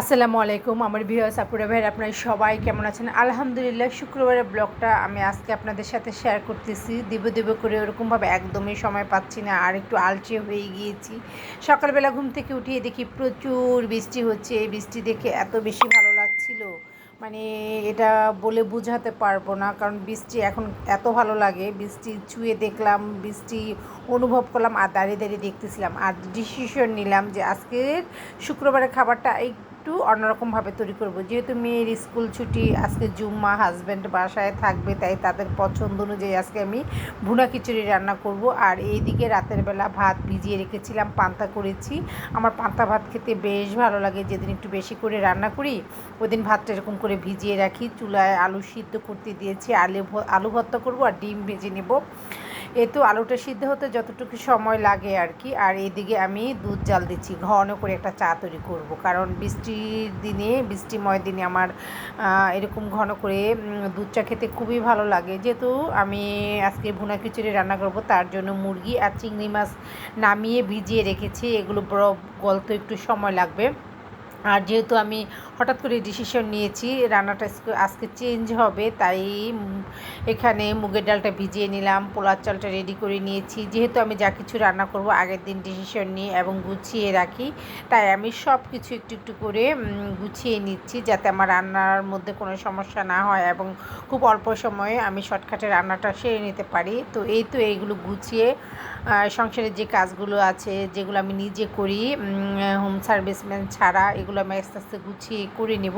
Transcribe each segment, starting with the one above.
আসসালামু আলাইকুম, আমার ভিউয়ার্স, আপুরা ভাইয়ের, আপনারা সবাই কেমন আছেন? আলহামদুলিল্লাহ, শুক্রবারের ব্লগটা আমি আজকে আপনাদের সাথে শেয়ার করতেছি। দেব দেব করে ওরকমভাবে একদমই সময় পাচ্ছি না, আর একটু আলচে হয়ে গিয়েছি। সকালবেলা ঘুম থেকে উঠিয়ে দেখি প্রচুর বৃষ্টি হচ্ছে। এই বৃষ্টি দেখে এত বেশি ভালো লাগছিল। মানে এটা বলে বোঝাতে পারব না, কারণ বৃষ্টি এখন এত ভালো লাগে। বৃষ্টি ছুঁয়ে দেখলাম, বৃষ্টি অনুভব করলাম, আর দাঁড়িয়ে দাঁড়িয়ে দেখতেছিলাম। আর ডিসিশন নিলাম যে আজকের শুক্রবারের খাবারটা একটু অন্যরকমভাবে তৈরি করব। যেহেতু মেয়ের স্কুল ছুটি, আজকে জুম্মা হাজব্যান্ড বাসায় থাকবে, তাই তাদের পছন্দ অনুযায়ী আজকে আমি ভুনা খিচুড়ি রান্না করব। আর এইদিকে রাতের বেলা ভাত ভিজিয়ে রেখেছিলাম, পান্তা করেছি। আমার পান্তা ভাত খেতে বেশ ভালো লাগে, যেদিন একটু বেশি করে রান্না করি ওদিন ভাতটা এরকম করে ভিজিয়ে রাখি। চুলায় আলু সিদ্ধ করতে দিয়েছি, আলু আলু ভর্তা করব আর ডিম ভেজে নেব। তো আলুটা সিদ্ধ হতে যতটুকু সময় লাগে আর কি। আর এদিকে আমি দুধ জাল দিচ্ছি, ঘন করে একটা চা তৈরি করব। কারণ বৃষ্টির দিনে, বৃষ্টিময় দিনে আমার এরকম ঘন করে দুধ চা খেতে খুবই ভালো লাগে। যেহেতু আমি আজকে ভুনা খিচুড়ি রান্না করব, তার জন্য মুরগি আর চিংড়ি মাছ নামিয়ে ভিজিয়ে রেখেছি। এগুলো বড় গলতে একটু সময় লাগবে। আর যেহেতু আমি হঠাৎ করে ডিসিশন নিয়েছি, রান্নাটা আজকে- চেঞ্জ হবে, তাই এখানে মুগের ডালটা ভিজিয়ে নিলাম পোলার চালটা রেডি করে নিয়েছি। যেহেতু আমি যা কিছু রান্না করব, আগের দিন ডিসিশন নিয়ে এবং গুছিয়ে রাখি, তাই আমি সব কিছু একটু একটু করে গুছিয়ে নিচ্ছি যাতে আমার রান্নার মধ্যে কোনো সমস্যা না হয় এবং খুব অল্প সময়ে আমি শর্টকাটে রান্নাটা সেরে নিতে পারি। তো এই তো এইগুলো গুছিয়ে সংসারের যে কাজগুলো আছে, যেগুলো আমি নিজে করি হোম সার্ভিসম্যান ছাড়া এগুলো আমি আস্তে আস্তে গুছিয়ে করে নেব।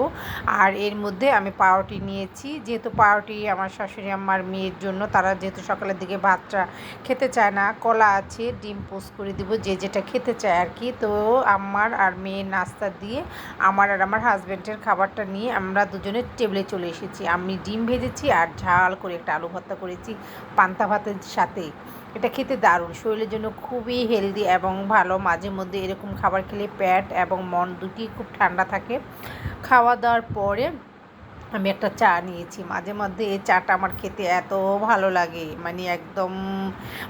আর এর মধ্যে আমি পাউরুটি নিয়েছি। যেহেতু পাউরুটি আমার শাশুড়ি আমার মেয়ের জন্য, তারা যেহেতু সকালের দিকে ভাতটা খেতে চায় না, কলা আছে, ডিম পোস্ট করে দিব, যে যেটা খেতে চায় আর কি। তো আমার আর মেয়ের নাস্তা দিয়ে আমার আর আমার হাজব্যান্ডের খাবারটা নিয়ে আমরা দুজনের টেবিলে চলে এসেছি। আমি ডিম ভেজেছি আর ঝাল করে একটা আলু ভর্তা করেছি পান্তা ভাতের সাথে। এটা খেতে দারুণ। শরীরের জন্য খুবই হেলদি এবং ভালো। মাঝে মধ্যে এরকম খাবার খেলে প্যাট এবং মন দুটি খুব ঠান্ডা থাকে। খাওয়া দাওয়ার পরে আমি একটা চা নিয়েছি। মাঝে মধ্যে এই চাটা আমার খেতে এত ভালো লাগে। মানে একদম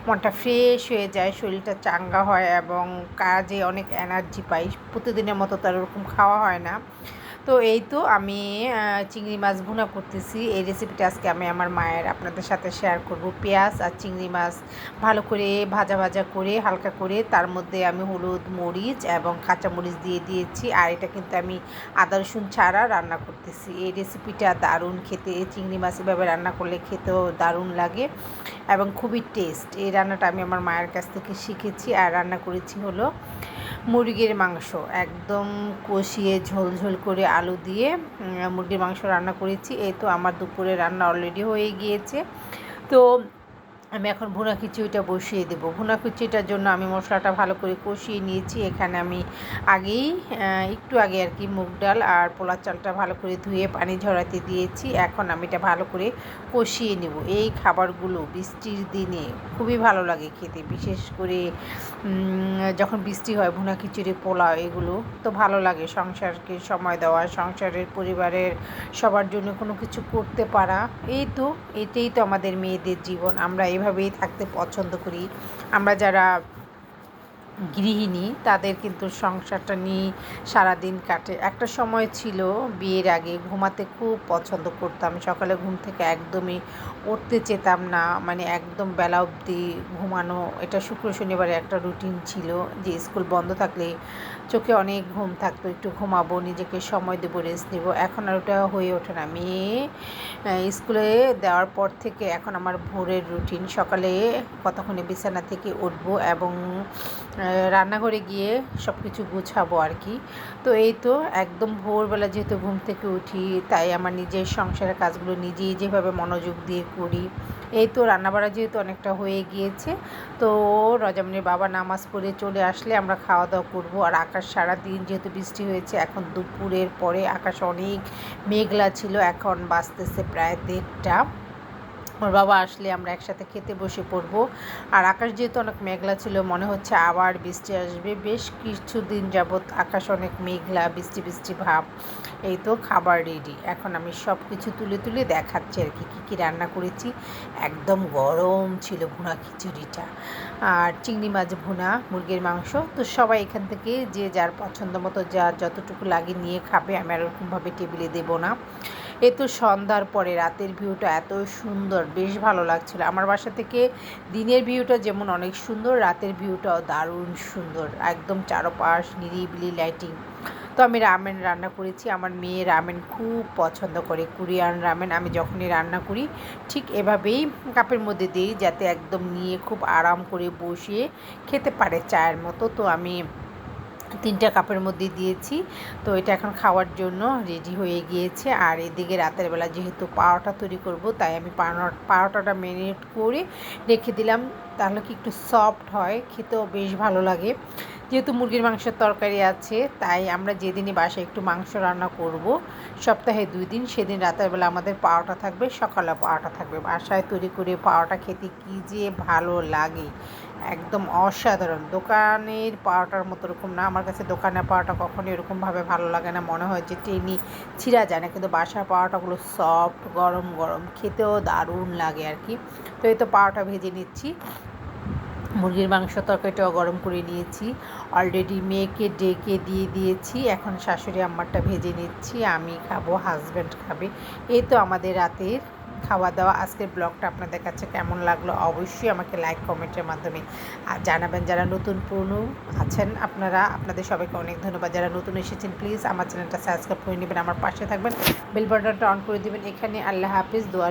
মনটা ফ্রেশ হয়ে যায়, শরীরটা চাঙ্গা হয় এবং কাজে অনেক এনার্জি পাই। প্রতিদিনের মতো তার ওরকম খাওয়া হয় না। তো এই তো আমি চিংড়ি মাছ ভুনা করতেছি। এই রেসিপিটা আজকে আমি আমার মায়ের আপনাদের সাথে শেয়ার করব। পেঁয়াজ আর চিংড়ি মাছ ভালো করে ভাজা ভাজা করে হালকা করে, তার মধ্যে আমি হলুদ, মরিচ এবং কাঁচা মরিচ দিয়ে দিয়েছি। আর এটা কিন্তু আমি আদা, রসুন ছাড়া রান্না করতেছি। এই রেসিপিটা দারুণ খেতে, চিংড়ি মাছ এভাবে রান্না করলে খেতেও দারুণ লাগে এবং খুবই টেস্ট এই রান্নাটা আমি আমার মায়ের কাছ থেকে শিখেছি। আর রান্না করেছি হলো মুরগির মাংস। একদম কষিয়ে ঝোল ঝোল করে আলু দিয়ে মুরগির মাংস রান্না করেছি। এই তো আমার দুপুরে রান্না অলরেডি হয়ে গিয়েছে। তো আমি এখন ভুনা খিচুড়িটা বসিয়ে দেবো। ভুনা খিচুড়িটার জন্য আমি মশলাটা ভালো করে কষিয়ে নিয়েছি। এখানে আমি আগেই একটু আগে আর কি মুগ ডাল আর পোলার চালটা ভালো করে ধুয়ে পানি ঝরাতে দিয়েছি। এখন আমি এটা ভালো করে কষিয়ে নেব। এই খাবারগুলো বৃষ্টির দিনে খুবই ভালো লাগে খেতে। বিশেষ করে যখন বৃষ্টি হয়, ভুনা খিচুড়ি পোলাও এগুলো তো ভালো লাগে। সংসারকে সময় দেওয়া, সংসারের পরিবারের সবার জন্য কোনো কিছু করতে পারা, এই তো, এটাই তো আমাদের মেয়েদের জীবন। আমরা এভাবেই থাকতে পছন্দ করি। আমরা যারা গৃহিণী, তাদের কিন্তু সংসারটা নিয়ে সারাদিন কাটে। একটা সময় ছিল বিয়ের আগে, ঘুমাতে খুব পছন্দ করতাম। সকালে ঘুম থেকে একদমই উঠতে চেতাম না। মানে একদম বেলা অবধি ঘুমানো। এটা শুক্র, শনিবারে একটা রুটিন ছিল যে স্কুল বন্ধ থাকলে চোখে অনেক ঘুম থাকতো। একটু ঘুমাবো, নিজেকে সময় দেবো রেস্ট নেব। এখন আর ওটা হয়ে ওঠে না। মেয়ে স্কুলে দেওয়ার পর থেকে এখন আমার ভোরের রুটিন। সকালে কতক্ষণে বিছানা থেকে উঠবো এবং রান্নাঘরে গিয়ে সব কিছু গুছাবো আর কি। তো এই তো একদম ভোরবেলা যেহেতু ঘুম থেকে উঠি, তাই আমার নিজের সংসারের কাজগুলো নিজেই যেভাবে মনোযোগ দিয়ে করি। এই তো রান্নাবাড়া যেহেতু অনেকটা হয়ে গিয়েছে, তো রজামনির বাবা নামাজ পড়ে চলে আসলে আমরা খাওয়া দাওয়া করব। আর আকাশ সারা দিন যেহেতু বৃষ্টি হয়েছে, এখন দুপুরের পরে আকাশ অনেক মেঘলা ছিল, এখন বাঁচতেছে প্রায় দেড়টা। ওর বাবা আসলে আমরা একসাথে খেতে বসে পড়ব। আর আকাশ যেহেতু অনেক মেঘলা ছিল, মনে হচ্ছে আবার বৃষ্টি আসবে। বেশ কিছুদিন যাবৎ আকাশ অনেক মেঘলা, বৃষ্টি বৃষ্টি ভাব। এই তো খাবার রেডি এখন আমি সব কিছু তুলে তুলে দেখাচ্ছি আর কি, কী কী রান্না করেছি। একদম গরম ছিল ভুনা খিচুড়িটা। আর চিংড়ি মাছ ভুনা, মুরগির মাংস। তো সবাই এখান থেকে যে যার পছন্দ মতো, যা যতটুকু লাগে নিয়ে খাবে। আমি আর ওরকমভাবে টেবিলে দেবো না। এ তো সন্ধ্যার পরে, রাতের ভিউটা এত সুন্দর, বেশ ভালো লাগছিল। আমার বাসা থেকে দিনের ভিউটা যেমন অনেক সুন্দর, রাতের ভিউটাও দারুণ সুন্দর, একদম চারপাশ নিরিবিলি লাইটিং তো আমি রামেন রান্না করেছি, আমার মেয়ে রামেন খুব পছন্দ করে, কোরিয়ান রামেন আমি যখনই রান্না করি, ঠিক এভাবেই কাপের মধ্যে দিই, যাতে একদম নিয়ে খুব আরাম করে বসিয়ে খেতে পারে চায়ের মতো। তো আমি তিনটা কাপের মধ্যে দিয়েছি। তো এটা এখন খাওয়ার জন্য রেডি হয়ে গিয়েছে। আর এদিকে রাতের বেলা যেহেতু পাওয়াটা তৈরি করব, তাই আমি পাওয়াটাটা ম্যারিনেট করে রেখে দিলাম। তাহলে কি একটু সফট হয়, খেতেও বেশ ভালো লাগে। যেহেতু মুরগির মাংসের তরকারি আছে, তাই আমরা যেদিনই বাসায় একটু মাংস রান্না করব, সপ্তাহে দুই দিন, সেদিন রাতের বেলা আমাদের পাওয়াটা থাকবে, সকালে পাওয়াটা থাকবে। বাসায় তৈরি করে পাওয়াটা খেতে কী যে ভালো লাগে। একদম অসাধারণ। দোকানের পাওয়াটার মতো এরকম না। আমার কাছে দোকানের পাওয়াটা কখনো এরকমভাবে ভালো লাগে না। মনে হয় যে টেনি ছিঁড়া যায় না। কিন্তু বাসার পাওয়াটাগুলো সফট গরম গরম। খেতেও দারুণ লাগে আর কি তো এই তো পাওয়াটা ভেজে নিচ্ছি। মুরগির মাংস তরকারিটাও গরম করে নিয়েছি। অলরেডি মেয়েকে ডেকে দিয়ে দিয়েছি। এখন শাশুড়ি আম্মারটা ভেজে নিচ্ছি। আমি খাব হাজব্যান্ড খাবে। এই তো আমাদের রাতের খাওয়া দাওয়া আজকের ব্লগটা আপনাদের কাছে কেমন লাগল? অবশ্যই আমাকে লাইক কমেন্টের মাধ্যমে জানাবেন। যারা নতুন, পুরনো আছেন আপনারা, আপনাদের সবাইকে অনেক ধন্যবাদ। যারা নতুন এসেছেন প্লিজ আমার চ্যানেলটা সাবস্ক্রাইব করে নেবেন। আমার পাশে থাকবেন বেল বাটনটা অন করে দেবেন। এখানে আল্লাহ হাফিজ, দোয়া